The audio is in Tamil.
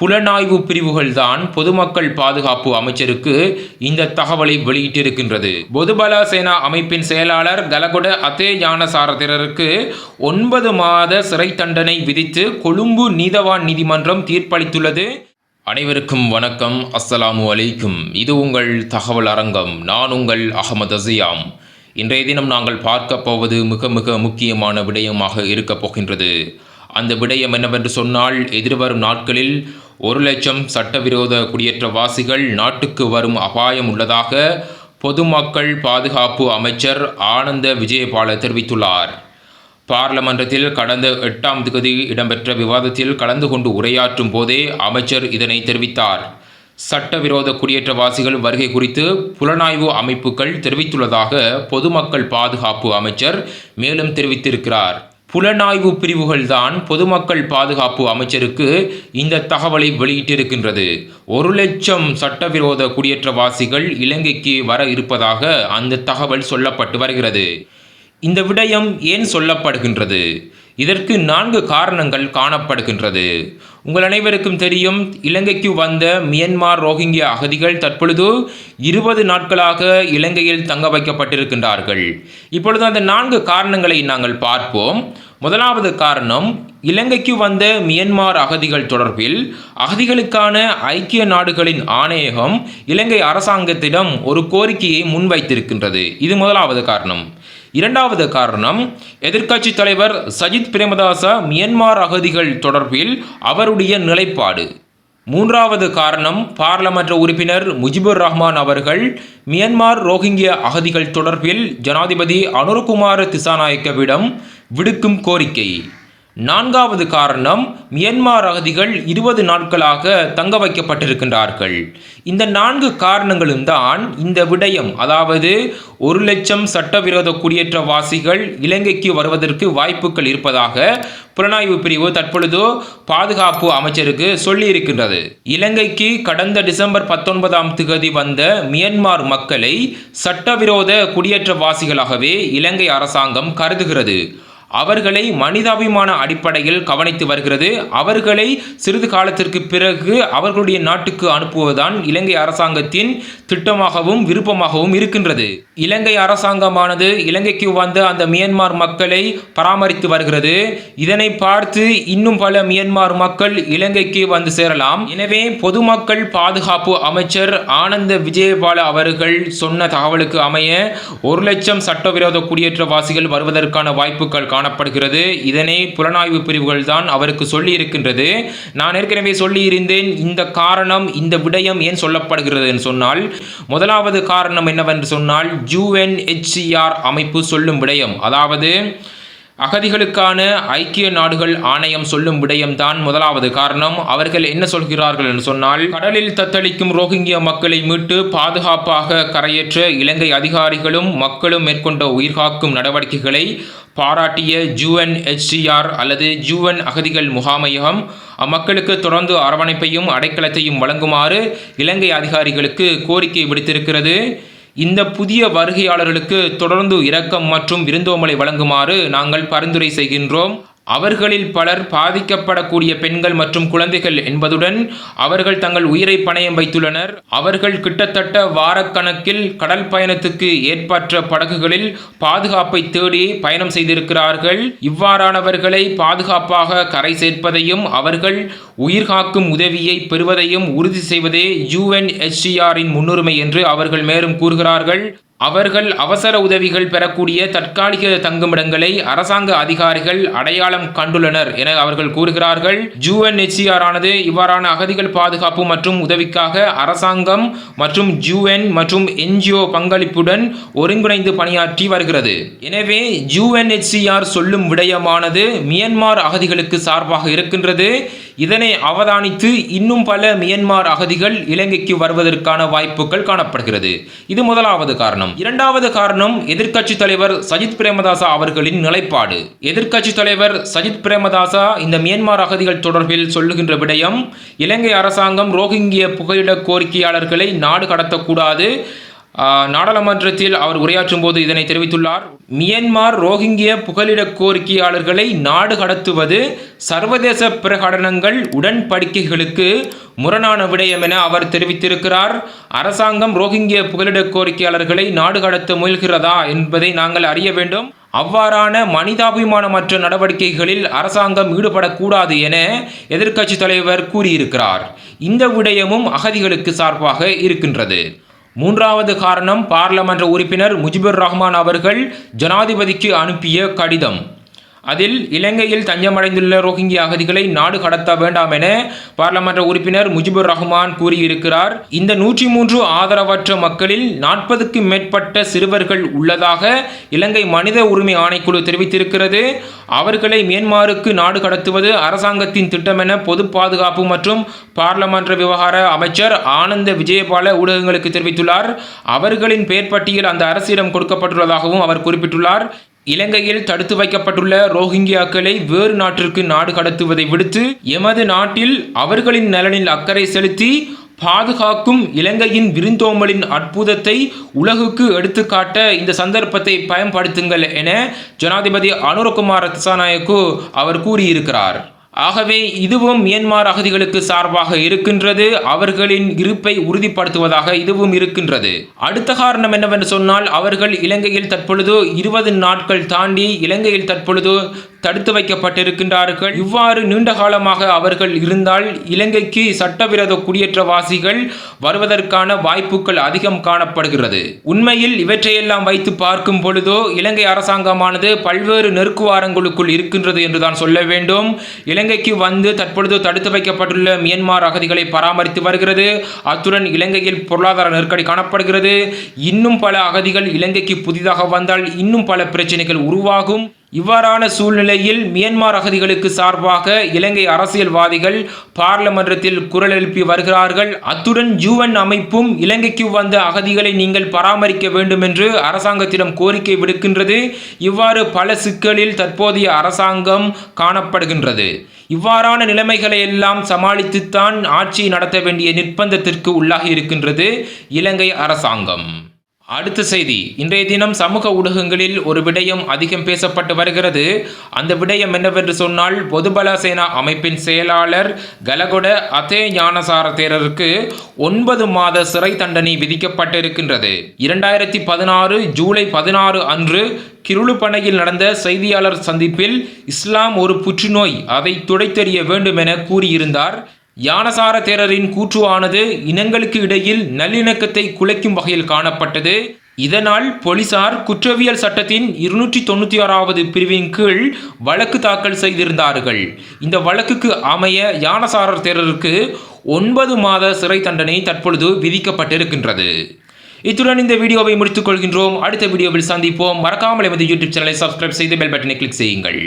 புலனாய்வு பிரிவுகள்தான் பொதுமக்கள் பாதுகாப்பு அமைச்சருக்கு இந்த தகவலை வெளியிட்டிருக்கின்றது. பொதுபல சேனா அமைப்பின் செயலாளர் கலகுட அத்தே ஞானசாரதிரருக்கு ஒன்பது மாத சிறை தண்டனை விதித்து கொழும்பு நீதவான் நீதிமன்றம் தீர்ப்பளித்துள்ளது. அனைவருக்கும் வணக்கம். அஸ்ஸலாமு அலைக்கும். இது உங்கள் தகவல் அரங்கம். நான் உங்கள் அகமது அசியாம். இன்றைய தினம் நாங்கள் பார்க்க போவது மிக மிக முக்கியமான விடயமாக இருக்கப் போகின்றது. அந்த விடயம் என்னவென்று சொன்னால் எதிர்வரும் நாட்களில் ஒரு லட்சம் சட்டவிரோத குடியேற்றவாசிகள் நாட்டுக்கு வரும் அபாயம் உள்ளதாக பொதுமக்கள் பாதுகாப்பு அமைச்சர் ஆனந்த விஜயபால தெரிவித்துள்ளார். பார்லமன்றத்தில் கடந்த எட்டாம் தேதி இடம்பெற்ற விவாதத்தில் கலந்து கொண்டு உரையாற்றும் போதே அமைச்சர் இதனை தெரிவித்தார். சட்டவிரோத குடியேற்றவாசிகள் வருகை குறித்து புலனாய்வு அமைப்புகள் தெரிவித்துள்ளதாக பொதுமக்கள் பாதுகாப்பு அமைச்சர் மேலும் தெரிவித்திருக்கிறார். புலனாய்வு பிரிவுகள்தான் பொதுமக்கள் பாதுகாப்பு அமைச்சருக்கு இந்த தகவலை வெளியிட்டிருக்கின்றது. ஒரு லட்சம் சட்டவிரோத குடியேற்றவாசிகள் இலங்கைக்கு வர இருப்பதாக அந்த தகவல் சொல்லப்பட்டு வருகிறது. இந்த விடயம் ஏன் சொல்லப்படுகின்றது? இதற்கு நான்கு காரணங்கள் காணப்படுகின்றது. உங்கள் அனைவருக்கும் தெரியும் இலங்கைக்கு வந்த மியன்மார் ரோஹிங்கியா அகதிகள் தற்பொழுது இருபது நாட்களாக இலங்கையில் தங்க வைக்கப்பட்டிருக்கின்றார்கள். இப்பொழுது அந்த நான்கு காரணங்களை நாங்கள் பார்ப்போம். முதலாவது காரணம் இலங்கைக்கு வந்த மியன்மார் அகதிகள் தொடர்பில் அகதிகளுக்கான ஐக்கிய நாடுகளின் ஆணையகம் இலங்கை அரசாங்கத்திடம் ஒரு கோரிக்கையை முன்வைத்திருக்கின்றது. இது முதலாவது காரணம். இரண்டாவது காரணம் எதிர்க்கட்சி தலைவர் சஜித் பிரேமதாச மியன்மார் அகதிகள் தொடர்பில் அவருடைய நிலைப்பாடு. மூன்றாவது காரணம் பாராளுமன்ற உறுப்பினர் முஜிபுர் ரஹ்மான் அவர்கள் மியன்மார் ரோஹிங்கிய அகதிகள் தொடர்பில் ஜனாதிபதி அனுரகுமார திசாநாயக்கவிடம் விடுக்கும் கோரிக்கை. நான்காவது காரணம் மியன்மார் அகதிகள் இருபது நாட்களாக தங்க வைக்கப்பட்டிருக்கின்றார்கள். இந்த நான்கு காரணங்களும் தான் இந்த விடயம் அதாவது ஒரு லட்சம் சட்டவிரோத குடியேற்றவாசிகள் இலங்கைக்கு வருவதற்கு வாய்ப்புகள் இருப்பதாக புலனாய்வு பிரிவு தற்பொழுது பாதுகாப்பு அமைச்சருக்கு சொல்லியிருக்கின்றது. இலங்கைக்கு கடந்த டிசம்பர் பத்தொன்பதாம் திகதி வந்த மியன்மார் மக்களை சட்டவிரோத குடியேற்றவாசிகளாகவே இலங்கை அரசாங்கம் கருதுகிறது. அவர்களை மனிதாபிமான அடிப்படையில் கவனித்து வருகிறது. அவர்களை சிறிது காலத்திற்கு பிறகு அவர்களுடைய நாட்டுக்கு அனுப்புவதுதான் இலங்கை அரசாங்கத்தின் திட்டமாகவும் விருப்பமாகவும் இருக்கின்றது. இலங்கை அரசாங்கமானது இலங்கைக்கு வந்த அந்த மியன்மார் மக்களை பராமரித்து வருகிறது. இதனை பார்த்து இன்னும் பல மியன்மார் மக்கள் இலங்கைக்கு வந்து சேரலாம். எனவே பொதுமக்கள் பாதுகாப்பு அமைச்சர் ஆனந்த விஜயபால அவர்கள் சொன்ன தகவலுக்கு அமைய ஒரு லட்சம் சட்டவிரோத குடியேற்றவாசிகள் வருவதற்கான வாய்ப்புகள் காணப்படுகிறது. இதனை புலனாய்வு பிரிவுகள் தான் அவருக்கு சொல்லி இருக்கின்றது நான் ஏற்கனவே சொல்லியிருந்தேன் இந்த காரணம் இந்த விடயம் ஏன் சொல்லப்படுகிறது என்று சொன்னால் முதலாவது காரணம் என்னவென்று சொன்னால் ஜூஎன்ஹெச்சிஆர் அமைப்பு சொல்லும் விடயம். அதாவது அகதிகளுக்கான ஐக்கிய நாடுகள் ஆணையம் சொல்லும் விடயம்தான் முதலாவது காரணம். அவர்கள் என்ன சொல்கிறார்கள் என்று சொன்னால் கடலில் தத்தளிக்கும் ரோஹிங்கிய மக்களை மீட்டு பாதுகாப்பாக கரையேற்ற இலங்கை அதிகாரிகளும் மக்களும் மேற்கொண்ட உயிர்காக்கும் நடவடிக்கைகளை பாராட்டிய ஜூஎன்ஹெச்சிஆர் அல்லது ஜூஎன் அகதிகள் முகாமையகம் அம்மக்களுக்கு தொடர்ந்து அரவணைப்பையும் அடைக்கலத்தையும் வழங்குமாறு இலங்கை அதிகாரிகளுக்கு கோரிக்கை விடுத்திருக்கிறது. இந்த புதிய வருகையாளர்களுக்கு தொடர்ந்து இரக்கம் மற்றும் விருந்தோம்பலை வழங்குமாறு நாங்கள் பரிந்துரை செய்கின்றோம். அவர்களில் பலர் பாதிக்கப்படக்கூடிய பெண்கள் மற்றும் குழந்தைகள் என்பதுடன் அவர்கள் தங்கள் உயிரை பணயம் வைத்துள்ளனர். அவர்கள் கிட்டத்தட்ட வாரக்கணக்கில் கடல் பயணத்துக்கு ஏற்பட்ட படகுகளில் பாதுகாப்பை தேடி பயணம் செய்திருக்கிறார்கள். இவ்வாறானவர்களை பாதுகாப்பாக கரை சேர்ப்பதையும் அவர்கள் உயிர்காக்கும் உதவியை பெறுவதையும் உறுதி செய்வதே யுஎன்ஹெச்சிஆரின் முன்னுரிமை என்று அவர்கள் மேலும் கூறுகிறார்கள். அவர்கள் அவசர உதவிகள் பெறக்கூடிய தற்காலிக தங்குமிடங்களை அரசாங்க அதிகாரிகள் அடையாளம் கண்டுள்ளனர் என அவர்கள் கூறுகிறார்கள். ஜூஎன்ஹெச்சிஆர் ஆனது இவ்வாறான அகதிகள் பாதுகாப்பு மற்றும் உதவிக்காக அரசாங்கம் மற்றும் ஜூஎன் மற்றும் என்ஜிஓ பங்களிப்புடன் ஒருங்கிணைந்து பணியாற்றி வருகிறது. எனவே ஜூஎன்ஹெச்சிஆர் சொல்லும் விடயமானது மியன்மார் அகதிகளுக்கு சார்பாக இருக்கின்றது. இதனை அவதானித்து இன்னும் பல மியன்மார் அகதிகள் இலங்கைக்கு வருவதற்கான வாய்ப்புகள் காணப்படுகிறது. இது முதலாவது காரணம். இரண்டாவது காரணம் எதிர்க்கட்சி தலைவர் சஜித் பிரேமதாசா அவர்களின் நிலைப்பாடு. எதிர்க்கட்சி தலைவர் சஜித் பிரேமதாசா இந்த மியன்மார் அகதிகள் தொடர்பில் சொல்லுகின்ற விடயம் இலங்கை அரசாங்கம் ரோஹிங்கிய புகையிட கோரிக்கையாளர்களை நாடு கடத்தக்கூடாது நாடாளுமன்றத்தில் அவர் உரையாற்றும் போது இதனை தெரிவித்துள்ளார். மியன்மார் ரோஹிங்கிய புகலிட கோரிக்கையாளர்களை நாடு கடத்துவது சர்வதேச பிரகடனங்கள் உடன்படிக்கைகளுக்கு முரணான விடயம் என அவர் தெரிவித்திருக்கிறார். அரசாங்கம் ரோஹிங்கிய புகலிட கோரிக்கையாளர்களை நாடு கடத்த முயல்கிறதா என்பதை நாங்கள் அறிய வேண்டும். அவ்வாறான மனிதாபிமானமற்ற நடவடிக்கைகளில் அரசாங்கம் ஈடுபடக்கூடாது என எதிர்க்கட்சி தலைவர் கூறியிருக்கிறார். இந்த விடயமும் அகதிகளுக்கு சார்பாக இருக்கின்றது. மூன்றாவது காரணம் பாராளுமன்ற உறுப்பினர் முஜிபுர் ரஹ்மான் அவர்கள் ஜனாதிபதிக்கு அனுப்பிய கடிதம். அதில் இலங்கையில் தஞ்சமடைந்துள்ள ரோஹிங்கிய அகதிகளை நாடு கடத்த வேண்டாம் என பாராளுமன்ற உறுப்பினர் முஜிபுர் ரஹ்மான் கூறியிருக்கிறார். இந்த நூற்றி மூன்று ஆதரவற்ற மக்களில் நாற்பதுக்கும் மேற்பட்ட சிறுவர்கள் உள்ளதாக இலங்கை மனித உரிமை ஆணைக்குழு தெரிவித்திருக்கிறது. அவர்களை மியான்மருக்கு நாடு கடத்துவது அரசாங்கத்தின் திட்டம் என பொது பாதுகாப்பு மற்றும் பாராளுமன்ற விவகார அமைச்சர் ஆனந்த விஜயபால ஊடகங்களுக்கு தெரிவித்துள்ளார். அவர்களின் பெயர் பட்டியல் அந்த அரசிடம் கொடுக்கப்பட்டுள்ளதாகவும் அவர் குறிப்பிட்டுள்ளார். இலங்கையில் தடுத்து வைக்கப்பட்டுள்ள ரோஹிங்கியாக்களை வேறு நாட்டிற்கு நாடு கடத்துவதை விடுத்து எமது நாட்டில் அவர்களின் நலனில் அக்கறை செலுத்தி பாதுகாக்கும் இலங்கையின் விருந்தோம்பலின் அற்புதத்தை உலகுக்கு எடுத்துக்காட்ட இந்த சந்தர்ப்பத்தை பயன்படுத்துங்கள் என ஜனாதிபதி அனுரகுமார் திசாநாயக்கு அவர் கூறியிருக்கிறார். ஆகவே இதுவும் மியன்மார் அகதிகளுக்கு சார்பாக இருக்கின்றது. அவர்களின் இருப்பை உறுதிப்படுத்துவதாக இதுவும் இருக்கின்றது. அடுத்த காரணம் என்னவென்று சொன்னால் அவர்கள் இலங்கையில் தற்பொழுது இருபது நாட்கள் தாண்டி இலங்கையில் தற்பொழுது தடுத்து வைக்கப்பட்டிருக்கின்றார்கள். இவ்வாறு நீண்ட காலமாக அவர்கள் இருந்தால் இலங்கைக்கு சட்டவிரோத குடியேற்றவாசிகள் வருவதற்கான வாய்ப்புகள் அதிகம் காணப்படுகிறது. உண்மையில் இவற்றையெல்லாம் வைத்து பார்க்கும் பொழுதோ இலங்கை அரசாங்கமானது பல்வேறு நெருக்குவாரங்களுக்குள் இருக்கின்றது என்றுதான் சொல்ல வேண்டும். இலங்கைக்கு வந்து தற்பொழுது தடுத்து வைக்கப்பட்டுள்ள மியன்மார் அகதிகளை பராமரித்து வருகிறது. அத்துடன் இலங்கையில் பொருளாதார நெருக்கடி காணப்படுகிறது. இன்னும் பல அகதிகள் இலங்கைக்கு புதிதாக வந்தால் இன்னும் பல பிரச்சனைகள் உருவாகும். இவ்வாறான சூழ்நிலையில் மியன்மார் அகதிகளுக்கு சார்பாக இலங்கை அரசியல்வாதிகள் பார்லமன்றத்தில் குரல் எழுப்பி வருகிறார்கள். அத்துடன் ஜூவன் அமைப்பும் இலங்கைக்கு வந்த அகதிகளை நீங்கள் பராமரிக்க வேண்டும் என்று அரசாங்கத்திடம் கோரிக்கை விடுக்கின்றது. இவ்வாறு பல சிக்கலில் தற்போதைய அரசாங்கம் காணப்படுகின்றது. இவ்வாறான நிலைமைகளை எல்லாம் சமாளித்துத்தான் ஆட்சி நடத்த வேண்டிய நிர்பந்தத்திற்கு உள்ளாகி இருக்கின்றது இலங்கை அரசாங்கம். அடுத்த செய்தி. இன்றைய தினம் சமூக ஊடகங்களில் ஒரு விடயம் அதிகம் பேசப்பட்டு வருகிறது. அந்த விடயம் என்னவென்று சொன்னால் பொதுபல சேனா அமைப்பின் செயலாளர் கலகொட அதே ஞானசார தேரருக்கு ஒன்பது மாத சிறை தண்டனை விதிக்கப்பட்டிருக்கின்றது. இரண்டாயிரத்தி பதினாறு ஜூலை பதினாறு அன்று கிருளுப்பனையில் நடந்த செய்தியாளர் சந்திப்பில் இஸ்லாம் ஒரு புற்றுநோய் அதை துடைத்தெறிய வேண்டும் என கூறியிருந்தார். யானசார தேரரின் கூற்றுவானது இனங்களுக்கு இடையில் நல்லிணக்கத்தை குலைக்கும் வகையில் காணப்பட்டது. இதனால் போலீசார் குற்றவியல் சட்டத்தின் இருநூற்றி தொண்ணூற்றி ஆறாவது பிரிவின் கீழ் வழக்கு தாக்கல் செய்திருந்தார்கள். இந்த வழக்குக்கு அமைய யானசாரர் தேரருக்கு ஒன்பது மாத சிறை தண்டனை தற்பொழுது விதிக்கப்பட்டிருக்கின்றது. இத்துடன் இந்த வீடியோவை முடித்துக் கொள்கின்றோம். அடுத்த வீடியோவில் சந்திப்போம். மறக்காமல் எமது யூடியூப் சேனலை சப்ஸ்கிரைப் செய்து பெல் பட்டனை கிளிக் செய்யுங்கள்.